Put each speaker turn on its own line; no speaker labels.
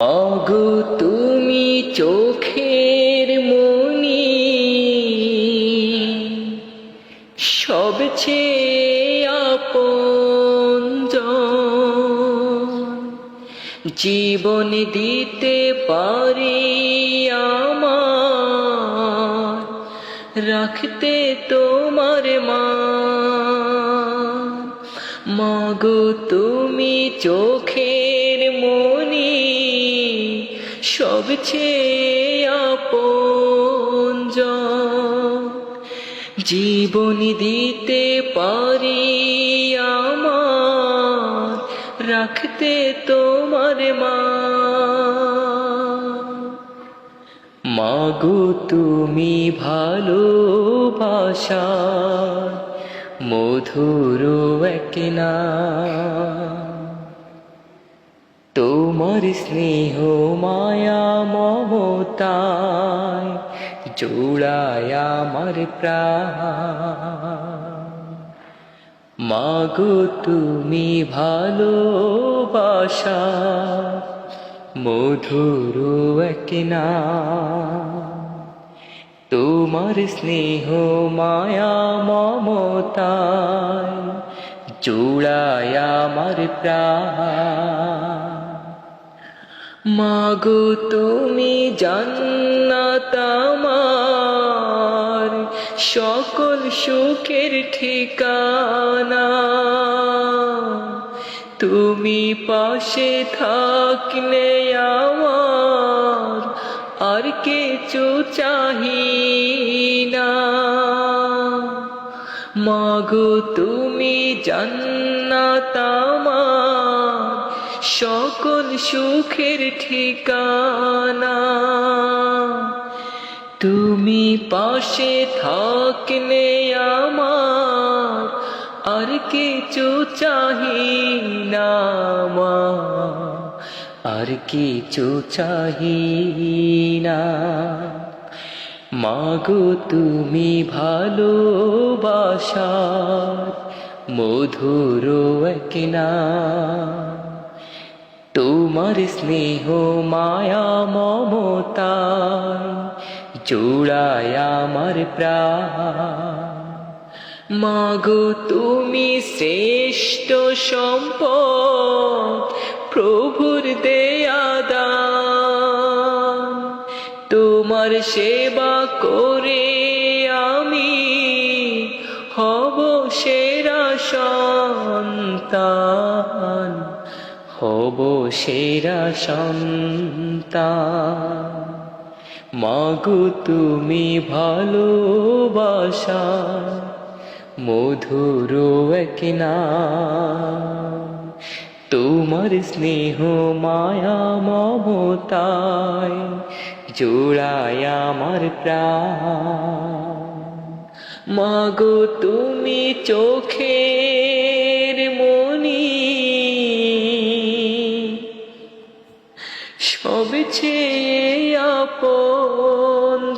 অগো তুমি চোখের মনি সবচেয়ে আপন জীবন দিতে পারি আমার, রাখতে তোমার মা মাগো তুমি চোখের সবচেয়ে আপন জীবন দিতে পারি আমার, রাখতে তোমার মা। মাগো তুমি ভালোবাসা, মধুর এক না। তোমার স্নেহ মায়া মমতায় জোড়ায় আমার মাগো তুমি ভালোবাসা, মধুর এক তোমার স্নেহ মায়া মমতায় জোড়ায় আমার প্রাণ। মাগো তুমি জান্নাত সকল সুখের ঠিকানা। তুমি পাশে থাকলে আমার আর কিছু চাহি না। মাগো তুমি জান্নাত সকল সুখের ঠিকানা। তুমি পাশে থাকলে আমার আর কিছু চাহি না আর কিছু চাহি না মাগো তুমি ভালোবাসা মধুর এক না তোমার স্নেহ, মায়া মমতা জোড়ায় আমার প্রাণ। মাগো, তুমি শ্রেষ্ঠ সম্পদ, প্রভুর দেয়া দান। তোমার সেবা করে আমি হব সেরা সন্তান। হব সেরা সন্তান। মাগো তুমি ভালোবাসা, মধুর এক তোমার স্নেহ, মায়া, মমতায় জোড়ায় আমার প্রাণ। মাগো তুমি চোখের সবচেয়ে আপন।